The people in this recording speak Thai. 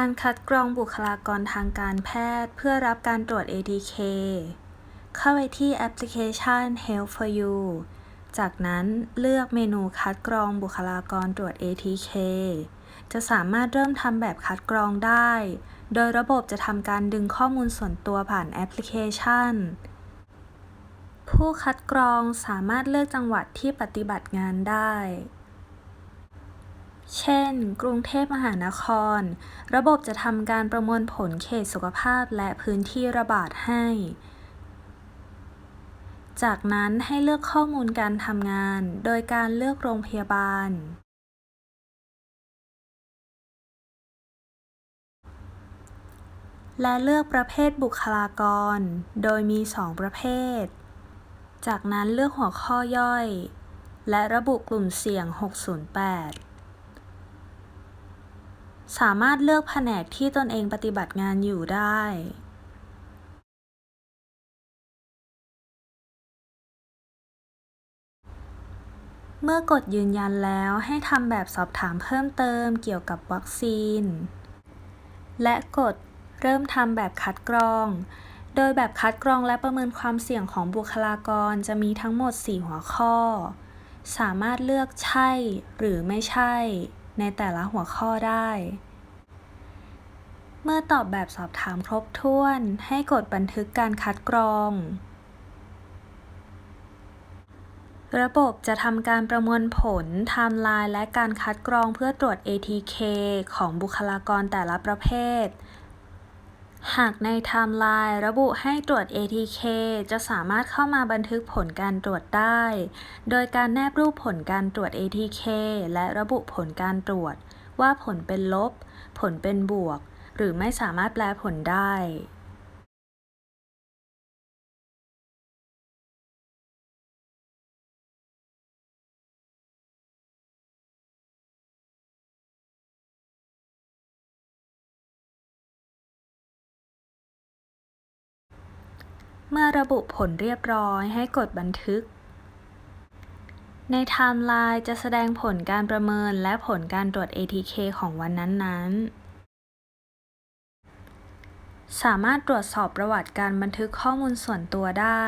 การคัดกรองบุคลากรทางการแพทย์เพื่อรับการตรวจ ATK เข้าไปที่แอปพลิเคชัน Health for You จากนั้นเลือกเมนูคัดกรองบุคลากรตรวจ ATK จะสามารถเริ่มทำแบบคัดกรองได้ โดยระบบจะทำการดึงข้อมูลส่วนตัวผ่านแอปพลิเคชัน ผู้คัดกรองสามารถเลือกจังหวัดที่ปฏิบัติงานได้ เช่น กรุงเทพมหานคร ระบบจะทำการประมวลผลเขตสุขภาพและพื้นที่ระบาดให้ จากนั้นให้เลือกข้อมูลการทำงาน โดยการเลือกโรงพยาบาล และเลือกประเภทบุคลากร โดยมี 2 ประเภท จากนั้นเลือกหัวข้อย่อย และระบุกลุ่มเสี่ยง 608 สามารถเลือกแผนกที่ตนเองปฏิบัติงานอยู่ได้เมื่อกดยืนยันแล้วให้ทำแบบสอบถามเพิ่มเติมเกี่ยวกับวัคซีน และกดเริ่มทำแบบคัดกรอง โดยแบบคัดกรองและประเมินความเสี่ยงของบุคลากรจะมีทั้งหมด 4 หัวข้อ สามารถเลือกใช่หรือไม่ใช่ ในแต่ละหัวข้อได้ เมื่อตอบแบบสอบถามครบถ้วน ให้กดบันทึกการคัดกรอง ระบบจะทำการประมวลผลไทม์ไลน์และการคัดกรองเพื่อตรวจ ATK ของบุคลากรแต่ละประเภท หากในไทม์ไลน์ระบุให้ตรวจ ATK จะสามารถเข้ามาบันทึกผลการตรวจได้ โดยการแนบรูปผลการตรวจ ATK และระบุผลการตรวจ ว่าผลเป็นลบ ผลเป็นบวก หรือไม่สามารถแปลผลได้ เมื่อระบุผลเรียบร้อยให้กดบันทึก ในไทม์ไลน์จะแสดงผลการประเมินและผลการตรวจ ATK ของวันนั้นๆ สามารถตรวจสอบประวัติการบันทึกข้อมูลส่วนตัวได้